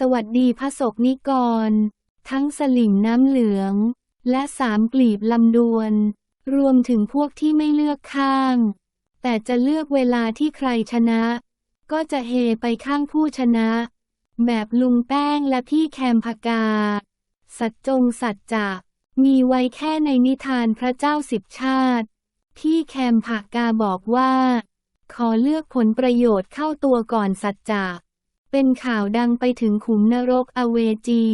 สวัสดีพระศกนิกร ทั้งสลิ่งน้ำเหลือง และสามกลีบลำดวน รวมถึงพวกที่ไม่เลือกข้าง แต่จะเลือกเวลาที่ใครชนะ ก็จะเฮไปข้างผู้ชนะ แบบลุงแป้งและพี่แคมพกา สัจจงสัจจะมีไว้แค่ในนิทานพระเจ้าสิบชาติ พี่แคมผักกาบอกว่า ขอเลือกผลประโยชน์เข้าตัวก่อนสัจจะ เป็นข่าวดังไปถึงขุมนรกอเวจี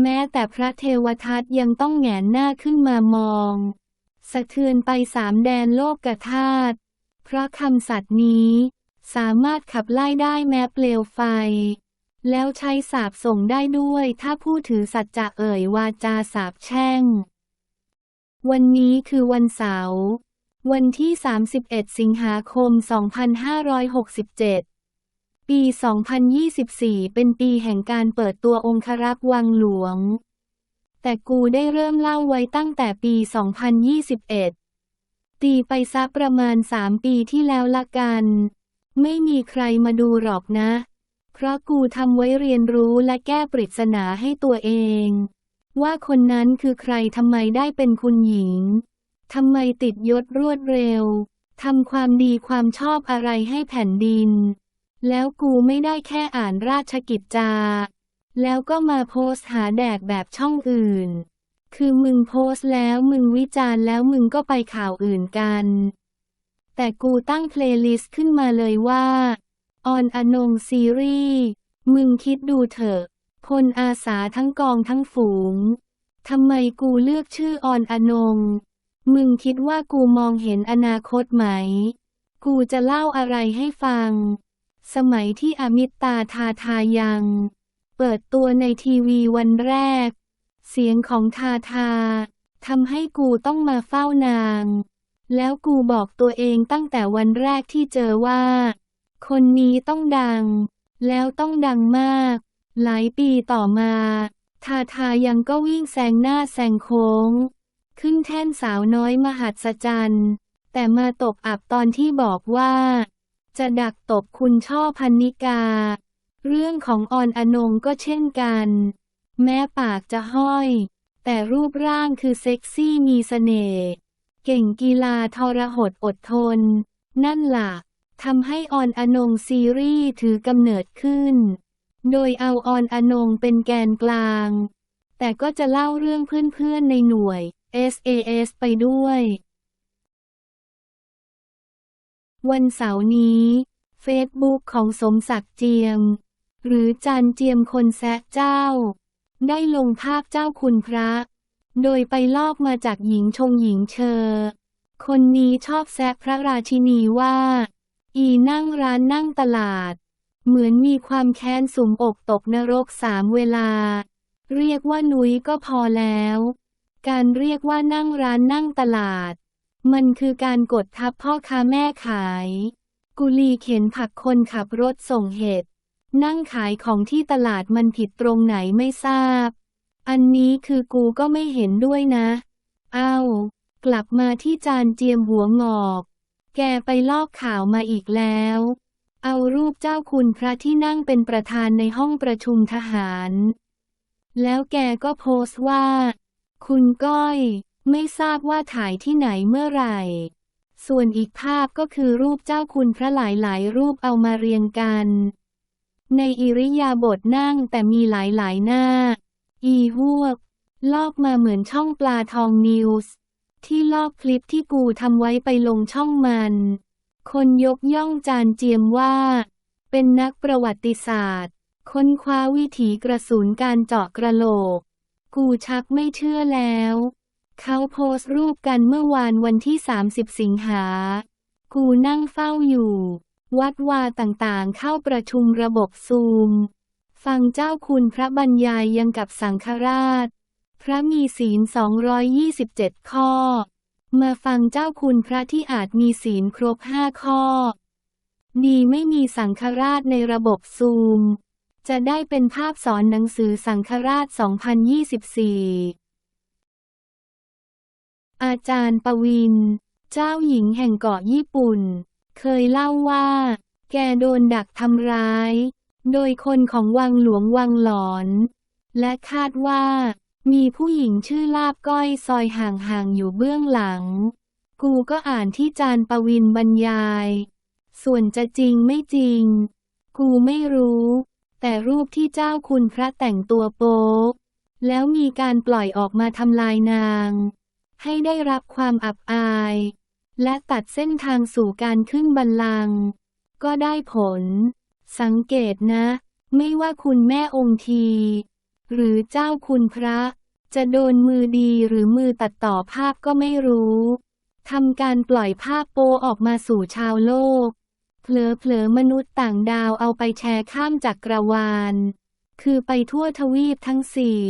แม้แต่พระเทวทัตยังต้องแหงนหน้าขึ้นมามอง สะเทือนไปสามแดนโลกกธาตุเพราะคำสัตย์นี้สามารถขับไล่ได้แม้เปลวไฟ แล้วใช้สาบส่งได้ด้วยถ้าผู้ถือสัจจะเอ่ยวาจาสาบแช่ง วันนี้คือวันเสาร์ วันที่ 31 สิงหาคม 2567 ปี 2024 เป็นปีแห่งการเปิดตัวองครักษ์วังหลวง แต่กูได้เริ่มเล่าไว้ตั้งแต่ปี 2021 ตีไปซักประมาณ 3 ปีที่แล้วละกัน ไม่มีใครมาดูหรอกนะ เพราะกูทำไว้เรียนรู้และแก้ปริศนาให้ตัวเอง ว่าคนนั้นคือใครทำไมได้เป็นคุณหญิง ทำไมติดยศรวดเร็ว ทำความดีความชอบอะไรให้แผ่นดิน แล้วกูไม่ได้แค่อ่านราชกิจจา แล้วก็มาโพสหาแดกแบบช่องอื่น คือมึงโพสแล้วมึงวิจารณ์แล้วมึงก็ไปข่าวอื่นกัน แต่กูตั้งเพลย์ลิสต์ขึ้นมาเลยว่า ออนอนงซีรีส์ มึงคิดดูเถอะพลอาสาทั้งกองทั้งฝูง ทำไมกูเลือกชื่อออนอนง มึงคิดว่ากูมองเห็นอนาคตไหม กูจะเล่าอะไรให้ฟัง สมัยที่อมิตตาทาทายัง เปิดตัวในทีวีวันแรก เสียงของทาทาทำให้กูต้องมาเฝ้านาง แล้วกูบอกตัวเองตั้งแต่วันแรกที่เจอว่า คนนี้ต้องดัง แล้วต้องดังมาก หลายปีต่อมา ทาทายังก็วิ่งแซงหน้าแซงโค้ง ขึ้นแท่นสาวน้อยมหัศจรรย์ แต่มาตกอับตอนที่บอกว่า จะดักตบคุณช่อพันนิกา เรื่องของออนอนงก็เช่นกัน แม้ปากจะห้อย แต่รูปร่างคือเซ็กซี่มีเสน่ห์เก่งกีฬาทรหดอดทน นั่นล่ะทำให้ออนอนงซีรีส์ถือกำเนิดขึ้น โดยเอาออนอนงเป็นแกนกลาง แต่ก็จะเล่าเรื่องเพื่อนๆในหน่วย SAS ไปด้วย วันเสาร์นี้ เฟซบุ๊กของสมศักดิ์เจียม หรือจันเจียมคนแซะเจ้า ได้ลงภาพเจ้าคุณพระ โดยไปลอกมาจากหญิงชงหญิงเชอ คนนี้ชอบแซะพระราชินีว่า อีนั่งร้านนั่งตลาด เหมือนมีความแค้นสุมอกตกนรกสามเวลา เรียกว่านุ้ยก็พอแล้ว การเรียกว่านั่งร้านนั่งตลาด มันคือการกดทับพ่อค้าแม่ขาย กุลีเข็นผักคนขับรถส่งเห็ด นั่งขายของที่ตลาดมันผิดตรงไหนไม่ทราบ อันนี้คือกูก็ไม่เห็นด้วยนะ เอากลับมาที่จานเจียมหัวงอก แกไปลอกข่าวมาอีกแล้ว เอารูปเจ้าคุณพระที่นั่งเป็นประธานในห้องประชุมทหาร แล้วแกก็โพสต์ว่า คุณก้อย ไม่ทราบว่าถ่ายที่ไหนเมื่อไหร่ ส่วนอีกภาพก็คือรูปเจ้าคุณพระหลายๆรูปเอามาเรียงกัน ในอิริยาบถนั่งแต่มีหลายๆหน้า อีฮวก ลอกมาเหมือนช่องปลาทองนิวส์ที่ลอกคลิปที่กูทำไว้ไปลงช่องมัน คนยกย่องจานเจียมว่า เป็นนักประวัติศาสตร์ ค้นคว้าวิถีกระสุนการเจาะกระโหลก กูชักไม่เชื่อแล้ว เขาโพสต์รูปกันเมื่อวานวันที่ 30 สิงหา กูนั่งเฝ้าอยู่ วัดวาต่างๆ เข้าประชุมระบบซูม ฟังเจ้าคุณพระบรรยายยังกับสังฆราช พระมีศีล 227 ข้อ มาฟังเจ้าคุณพระที่อาจมีศีลครบห้าข้อ ดีไม่มีสังฆราชในระบบซูม จะได้เป็นภาพสอนหนังสือสังฆราช 2024 อาจารย์ปวิน เจ้าหญิงแห่งเกาะญี่ปุ่น เคยเล่าว่า แกโดนดักทำร้าย โดยคนของวังหลวงวังหลอน และคาดว่า มีผู้หญิงชื่อลาบก้อยซอยห่างๆอยู่เบื้องหลัง กูก็อ่านที่จานปวินบรรยาย ส่วนจะจริงไม่จริง กูไม่รู้ แต่รูปที่เจ้าคุณพระแต่งตัวโป๊แล้วมีการปล่อยออกมาทำลายนาง ให้ได้รับความอับอาย และตัดเส้นทางสู่การขึ้นบัลลังก์ก็ได้ผล สังเกตนะ ไม่ว่าคุณแม่องค์ที หรือเจ้าคุณพระ จะโดนมือดีหรือมือตัดต่อภาพก็ไม่รู้ทำการปล่อยภาพโปออกมาสู่ชาวโลก เผลอๆมนุษย์ต่างดาวเอาไปแชร์ข้ามจากกรวาลคือไปทั่วทวีปทั้งสี่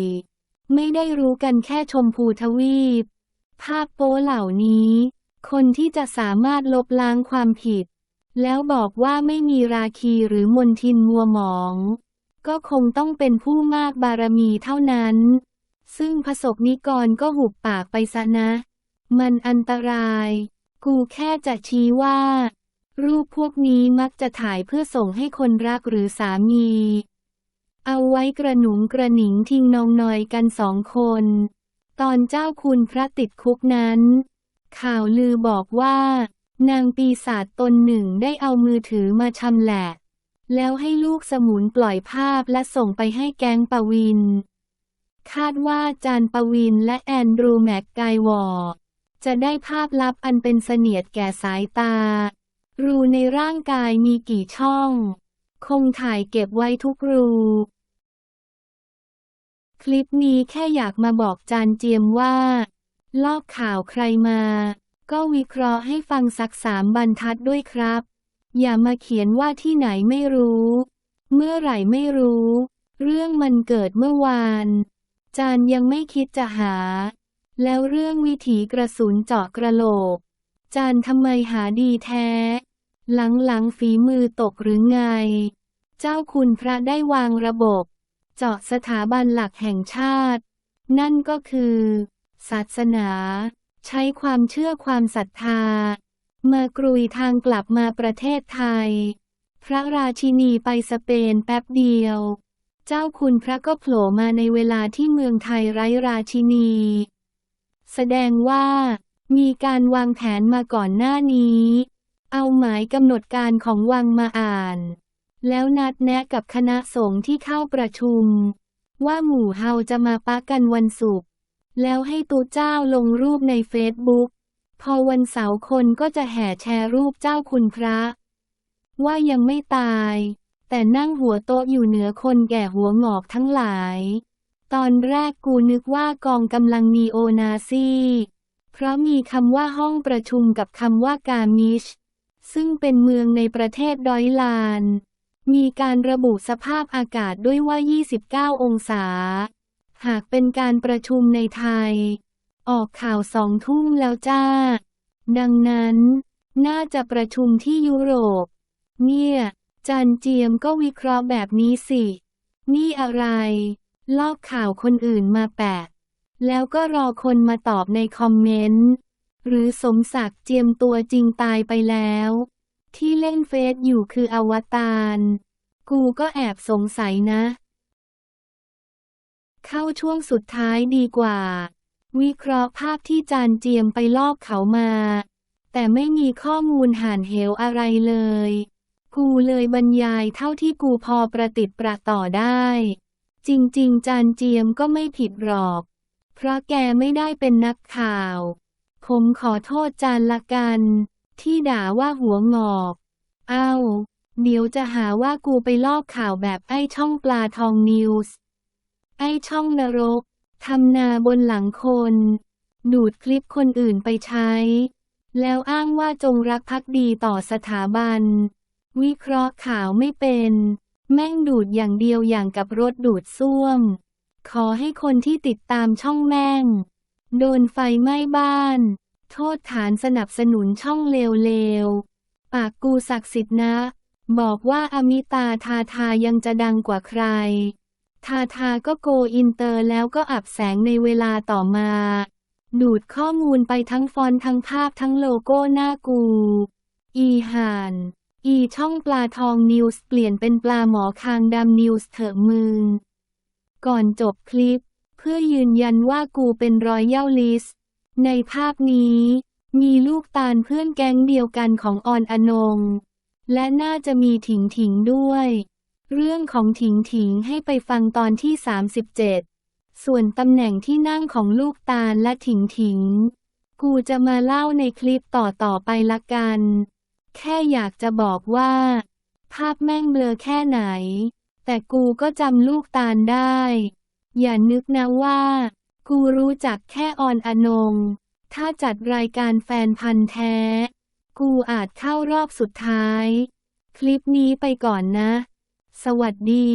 ไม่ได้รู้กันแค่ชมพูทวีป ภาพโป้เหล่านี้ คนที่จะสามารถลบล้างความผิด แล้วบอกว่าไม่มีราคีหรือมนทินมัวหมอง ก็คงต้องเป็นผู้มากบารมีเท่านั้น ซึ่งพระสกนิกรก็หุบปากไปซะนะ มันอันตราย กูแค่จะชี้ว่า รูปพวกนี้มักจะถ่ายเพื่อส่งให้คนรักหรือสามี เอาไว้กระหนุงกระหนิงทิ้งนองนอยกันสองคน ตอนเจ้าคุณพระติดคุกนั้น ข่าวลือบอกว่า นางปีศาจตนหนึ่งได้เอามือถือมาชำแหละ แล้วให้ลูกสมุนปล่อยภาพและส่งไปให้แก๊งปวิน คาดว่าจานปวินและแอนดรูแม็กไกวอร์จะได้ภาพลับอันเป็นเสนียดแก่สายตา รูในร่างกายมีกี่ช่อง คงถ่ายเก็บไว้ทุกรู คลิปนี้แค่อยากมาบอกจานเจียมว่า ลอกข่าวใครมา ก็วิเคราะห์ให้ฟังสักสามบรรทัดด้วยครับ อย่ามาเขียนว่าที่ไหนไม่รู้ เมื่อไหร่ไม่รู้ เรื่องมันเกิดเมื่อวาน จานยังไม่คิดจะหา แล้วเรื่องวิถีกระสุนเจาะกระโหลก จานทำไมหาดีแท้ หลังๆฝีมือตกหรือไง เจ้าคุณพระได้วางระบบ เจาะสถาบันหลักแห่งชาติ นั่นก็คือ ศาสนา ใช้ความเชื่อความศรัทธา มากรุยทางกลับมาประเทศไทย พระราชินีไปสเปนแป๊บเดียว เจ้าคุณพระก็โผล่มาในเวลาที่เมืองไทยไร้ราชินี แสดงว่า มีการวางแผนมาก่อนหน้านี้ เอาหมายกำหนดการของวังมาอ่าน แล้วนัดแนะกับคณะสงฆ์ที่เข้าประชุม ว่าหมู่เฮาจะมาปะกันวันศุกร์แล้วให้ตูเจ้าลงรูปในเฟซบุ๊กพอวันเสาร์คนก็จะแห่แชร์รูปเจ้าคุณพระ ว่ายังไม่ตาย แต่นั่งหัวโต๊ะอยู่เหนือคนแก่หัวงอกทั้งหลาย ตอนแรกกูนึกว่ากองกำลังนีโอนาซีเพราะมีคำว่าห้องประชุมกับคำว่ากามิช ซึ่งเป็นเมืองในประเทศดอยลาน มีการระบุสภาพอากาศด้วยว่า 29 องศา หากเป็นการประชุมในไทย ออกข่าวสองทุ่มแล้วจ้า ดังนั้น น่าจะประชุมที่ยุโรป เนี่ย จันเจียมก็วิเคราะห์แบบนี้สิ นี่อะไร ลอกข่าวคนอื่นมาแปะ แล้วก็รอคนมาตอบในคอมเมนต์ หรือสมศักดิ์เจียมตัวจริงตายไปแล้ว ที่เล่นเฟซอยู่คืออวตารกูก็แอบสงสัยนะ เข้าช่วงสุดท้ายดีกว่า วิเคราะห์ภาพที่จานเจียมไปลอกเขามา แต่ไม่มีข้อมูลห่านเหวอะไรเลย กูเลยบรรยายเท่าที่กูพอประติดประต่อได้ จริง ๆ จานเจียมก็ไม่ผิดหรอก เพราะแกไม่ได้เป็นนักข่าว ผมขอโทษจานละกัน ที่ด่าว่าหัวงอกเอ้าเดี๋ยวจะหาว่ากูไปลอกข่าวแบบไอ้ช่องปลาทองนิวส์ ไอ้ช่องนรก ทำนาบนหลังคน ดูดคลิปคนอื่นไปใช้ แล้วอ้างว่าจงรักภักดีต่อสถาบัน วิเคราะห์ข่าวไม่เป็น แม่งดูดอย่างเดียวอย่างกับรถดูดซ่วม ขอให้คนที่ติดตามช่องแม่ง โดนไฟไหม้บ้าน โทษฐานสนับสนุนช่องเลวๆ ปากกูศักดิ์สิทธิ์นะ บอกว่าอมิตาทาทายังจะดังกว่าใคร ทาทาก็โกอินเตอร์แล้วก็อับแสงในเวลาต่อมา ดูดข้อมูลไปทั้งฟอนต์ทั้งภาพทั้งโลโก้หน้ากู อีหานอีช่องปลาทองนิวส์เปลี่ยนเป็นปลาหมอคางดำนิวส์เถอะมึง ก่อนจบคลิป เพื่อยืนยันว่ากูเป็นรอยเย่าลิส ในภาพนี้ มีลูกตาลเพื่อนแก๊งเดียวกันของออนอนง และน่าจะมีถิงถิงด้วย เรื่องของถิงถิงให้ไปฟังตอนที่ 37 ส่วนตำแหน่งที่นั่งของลูกตาลและถิงถิง กูจะมาเล่าในคลิปต่อต่อไปละกัน แค่อยากจะบอกว่า ภาพแม่งเบลอแค่ไหน แต่กูก็จำลูกตาลได้ อย่านึกนะว่า กูรู้จักแค่ออนอนง ถ้าจัดรายการแฟนพันธ์แท้ กูอาจเข้ารอบสุดท้าย คลิปนี้ไปก่อนนะ สวัสดี